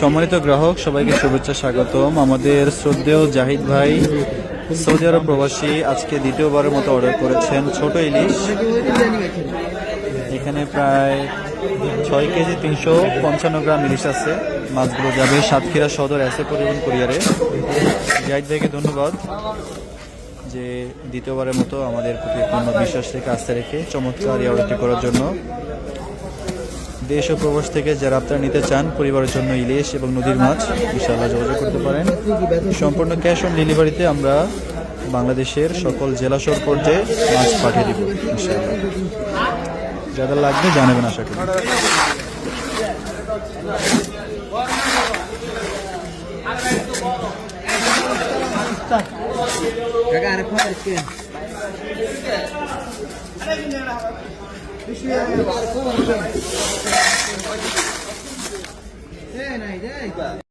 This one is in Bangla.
সম্মানিত গ্রাহক, সবাইকে শুভেচ্ছা স্বাগতম। আমাদের শ্রদ্ধেয় জাহিদ ভাই, সৌদি আরব প্রবাসী, আজকে দ্বিতীয়বারের মতো অর্ডার করেছেন ছোট ইলিশ। এখানে প্রায় ছয় কেজি তিনশো পঞ্চান্ন গ্রাম ইলিশ আছে। মাছগুলো যাবে সাতক্ষীরা সদর এসে পরিবহন কুরিয়ারে জাহিদ ভাইকে ধন্যবাদ যে দ্বিতীয়বারের মতো আমাদের প্রতি পূর্ণ বিশ্বাস রেখে আস্থা রেখে চমৎকার এই অর্ডারটি করার জন্য। দেশ ও প্রবাস থেকে যারা আপনারা নিতে চান, পরিবারের জন্য ইলিশ এবং নদীর মাছ, ইনশাআল্লাহ যোগাযোগ করতে পারেন। সম্পূর্ণ ক্যাশ অন ডেলিভারিতে আমরা বাংলাদেশের সকল জেলা শহর পর্যায়ে মাছ পাঠিয়ে দিব, ইনশাআল্লাহ। যাদের লাগবে জানাবেন আশা করি। ないで。